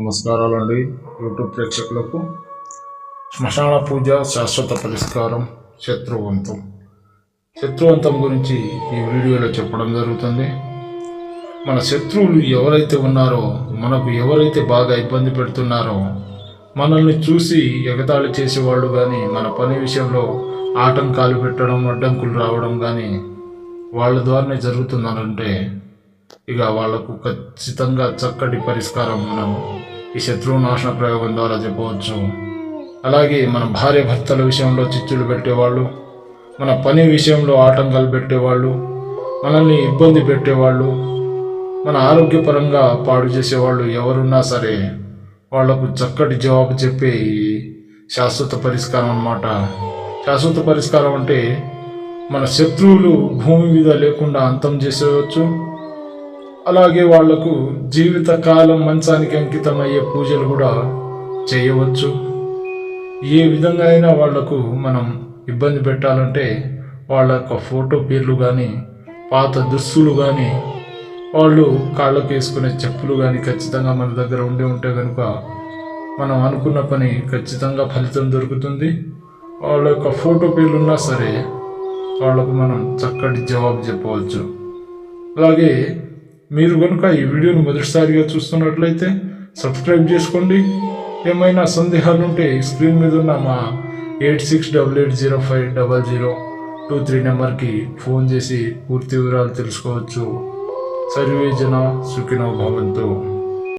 నమస్కారాలండి. యూట్యూబ్ ప్రేక్షకులకు శ్మశాన పూజ శాశ్వత పరిష్కారం శత్రువంతం. శత్రువంతం గురించి ఈ వీడియోలో చెప్పడం జరుగుతుంది. మన శత్రువులు ఎవరైతే ఉన్నారో మనకు ఎవరైతే బాగా ఇబ్బంది పెడుతున్నారో మనల్ని చూసి ఎగతాళి చేసేవాళ్ళు కానీ మన పని విషయంలో ఆటంకాలు పెట్టడం అడ్డంకులు రావడం కానీ వాళ్ళ ద్వారానే జరుగుతుందనంటే ఇక వాళ్ళకు ఖచ్చితంగా చక్కటి పరిష్కారం మనం ఈ శత్రువు నాశన ప్రయోగం ద్వారా చెప్పవచ్చు. అలాగే మన భార్య భర్తల విషయంలో చిచ్చులు పెట్టేవాళ్ళు మన పని విషయంలో ఆటంకాలు పెట్టేవాళ్ళు మనల్ని ఇబ్బంది పెట్టేవాళ్ళు మన ఆరోగ్యపరంగా పాడు చేసేవాళ్ళు ఎవరున్నా సరే వాళ్ళకు చక్కటి జవాబు చెప్పే ఈ శాశ్వత పరిష్కారం అన్నమాట. శాశ్వత పరిష్కారం అంటే మన శత్రువులు భూమి మీద లేకుండా అంతం చేసేయవచ్చు అలాగే వాళ్ళకు జీవితకాలం మంచానికి అంకితమయ్యే పూజలు కూడా చేయవచ్చు. ఏ విధంగా అయినా వాళ్ళకు మనం ఇబ్బంది పెట్టాలంటే వాళ్ళ యొక్క ఫోటో పేర్లు కానీ పాత దుస్తులు కానీ వాళ్ళు కాళ్ళకు వేసుకునే చెప్పులు కానీ ఖచ్చితంగా మన దగ్గర ఉండి ఉంటే కనుక మనం అనుకున్న పని ఖచ్చితంగా ఫలితం దొరుకుతుంది. వాళ్ళ యొక్క ఫోటో పేర్లు ఉన్నా సరే వాళ్ళకు మనం చక్కటి జవాబు చెప్పవచ్చు. అలాగే మీరు కనుక ఈ వీడియోను మొదటిసారిగా చూస్తున్నట్లయితే సబ్స్క్రైబ్ చేసుకోండి. ఏమైనా సందేహాలు ఉంటే స్క్రీన్ మీద ఉన్న మా eight six double eight zero five double zero two three నెంబర్కి ఫోన్ చేసి పూర్తి వివరాలు తెలుసుకోవచ్చు. సర్వే జన సుఖినో భవంతు.